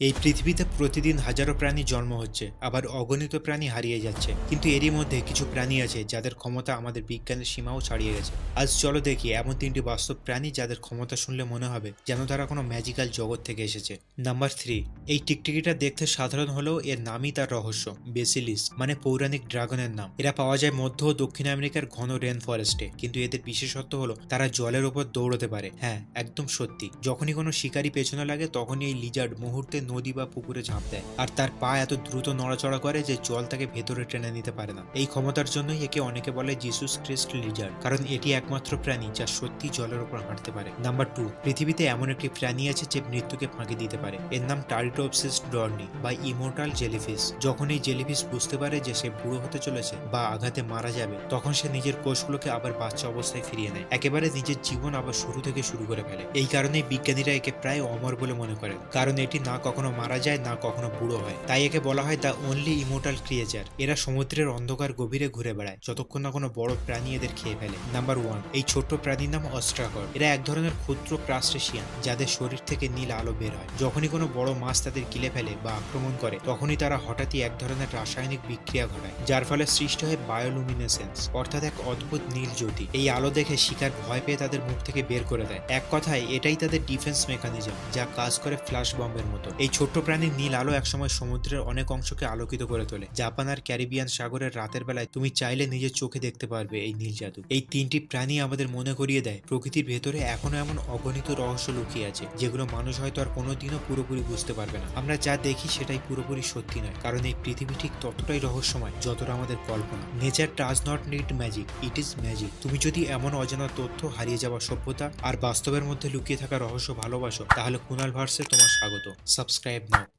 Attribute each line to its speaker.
Speaker 1: এই পৃথিবীতে প্রতিদিন হাজারো প্রাণী জন্ম হচ্ছে, আবার অগণিত প্রাণী হারিয়ে যাচ্ছে। কিন্তু এরই মধ্যে কিছু প্রাণী আছে যাদের ক্ষমতা আমাদের বিজ্ঞানের সীমাও ছাড়িয়ে গেছে। আজ চলো দেখি এমন তিনটি বাস্তব প্রাণী যাদের ক্ষমতা শুনলে মনে হবে যেন তারা কোনো ম্যাজিক্যাল জগৎ থেকে এসেছে। নাম্বার থ্রি এই টিকটিকিটা দেখতে সাধারণ হলেও এর নামই তার রহস্য বেসিলিস মানে পৌরাণিক ড্রাগনের নাম। এরা পাওয়া যায় মধ্য ও দক্ষিণ আমেরিকার ঘন রেন ফরেস্টে কিন্তু এদের বিশেষত্ব হলো তারা জলের উপর দৌড়তে পারে। হ্যাঁ একদম সত্যি। যখনই কোনো শিকারী পেছনে লাগে, তখনই এই লিজার্ড মুহূর্তে নদী বা পুকুরে ঝাঁপ দেয়। আর তার পা এত দ্রুত নড়াচড়া করে যে জল তাকে ভেতরে টেনে নিতে পারে না। এই ক্ষমতার জন্যই একে অনেকে বলে জিসুস ক্রিস্ট লিজার্ড কারণ এটি একমাত্র প্রাণী যা সত্যি জলের উপর হাঁটতে পারে। নাম্বার টু পৃথিবীতে এমন একটি প্রাণী আছে যে মৃত্যুকে ফাঁকি দিতে পারে। এর নাম টারিটোপসিস ডর্নি বা ইমোর্টাল জেলিফিশ যখন এই জেলিফিশ বুঝতে পারে যে সে বুড়ো হতে চলেছে বা আঘাতে মারা যাবে, তখন সে নিজের কোষগুলোকে আবার বাচ্চা অবস্থায় ফিরিয়ে নেয়। একেবারে নিজের জীবন আবার শুরু থেকে শুরু করে ফেলে। এই কারণে বিজ্ঞানীরা একে প্রায় অমর বলে মনে করেন। কারণ এটি না কখনো মারা যায়, না কখনো বুড়ো হয়। তাই একে বলা হয় দ্য অনলি ইমোর্টাল ক্রিয়েচার এরা সমুদ্রের অন্ধকার গভীরে ঘুরে বেড়ায়, যতক্ষণ না কোনো বড় প্রাণী এদের খেয়ে ফেলে। নাম্বার ওয়ান, এই ছোট্ট প্রাণীর নাম অস্ট্রাকর এরা এক ধরনের ক্ষুদ্র ক্রাস্টেশিয়ান, যাদের শরীর থেকে নীল আলো বের হয়। যখনই কোনো বড় মাছ তাদের গিলে ফেলে বা আক্রমণ করে, তখনই তারা হঠাৎই এক ধরনের রাসায়নিক বিক্রিয়া ঘটায়, যার ফলে সৃষ্টি হয় বায়োলুমিনেসেন্স, অর্থাৎ এক অদ্ভুত নীল জ্যোতি। এই আলো দেখে শিকার ভয় পেয়ে তাদের মুখ থেকে বের করে দেয়। এক কথায়, এটাই তাদের ডিফেন্স মেকানিজম, যা কাজ করে ফ্ল্যাশ বম্বের মতো। এই ছোট্ট প্রাণীর নীল আলো একসময় সমুদ্রের অনেক অংশকে আলোকিত করে তোলে। জাপান আর ক্যারিবিয়ান সাগরের রাতের বেলায় তুমি চাইলে নিজের চোখে দেখতে পারবে এই নীল জাদু। এই তিনটি প্রাণী আমাদের মনে করিয়ে দেয়, প্রকৃতির ভেতরে এখনও এমন অগণিত রহস্য লুকিয়ে আছে, যেগুলো মানুষ হয়তো আর কোনোদিনও পুরোপুরি বুঝতে পারবে না। আমরা যা দেখি সেটাই পুরোপুরি সত্যি নয়, কারণ এই পৃথিবী ঠিক ততটাই রহস্যময় যতটা আমাদের কল্পনা। Nature does not need magic it is magic তুমি যদি এমন অজানা তথ্য হারিয়ে যাওয়া সভ্যতা আর বাস্তবের মধ্যে লুকিয়ে থাকা রহস্য ভালোবাসো, তাহলে কুনাল ভার্সে তোমার স্বাগত। Subscribe subscribe now